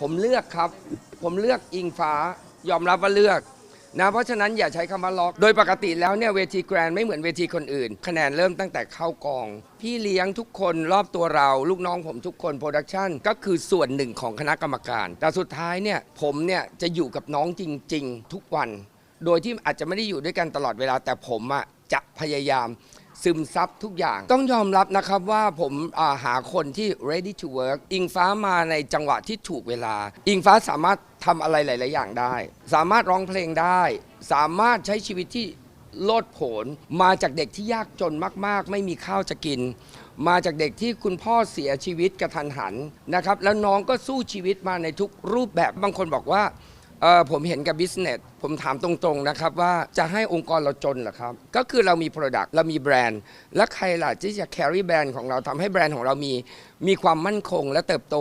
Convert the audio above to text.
ผมเลือกครับ ผมเลือกอิงฟ้ายอมรับว่าเลือกนะเพราะฉะนั้นอย่าใช้คำว่าล็อก โดยปกติแล้วเนี่ยเวทีแกรนไม่เหมือนเวทีคนอื่น คะแนนเริ่มตั้งแต่เข้ากอง พี่เลี้ยงทุกคนรอบตัวเรา ลูกน้องผมทุกคนโปรดักชันก็คือส่วนหนึ่งของคณะกรรมการ แต่สุดท้ายเนี่ยผมเนี่ยจะอยู่กับน้องจริง ๆ ทุกวัน โดยที่อาจจะไม่ได้อยู่ด้วยกันตลอดเวลาแต่ผมอะจะพยายาม ซึมซับทุกอย่าง ต้องยอมรับนะครับว่าผมอ่าหาคนที่ ready to work อิงฟ้ามาในจังหวะที่ถูกเวลา อิงฟ้าสามารถทำอะไรหลาย ๆ อย่างได้ สามารถร้องเพลงได้ สามารถใช้ชีวิตที่โลดโผนมาจากเด็กที่ยากจนมาก ๆ ไม่มีข้าวจะกิน มาจากเด็กที่คุณพ่อเสียชีวิตกระทันหันนะครับ แล้วน้องก็สู้ชีวิตมาในทุกรูปแบบบางคนบอกว่า เออผมเห็นกับบิสเนสผมถามตรงๆนะครับว่าจะให้องค์กรเราจนเหรอครับ ก็คือเรามี Product เรามีแบรนด์ และใครล่ะที่จะ carry แบรนด์ของเราทำให้แบรนด์ของเรามีมีความมั่นคงและเติบโต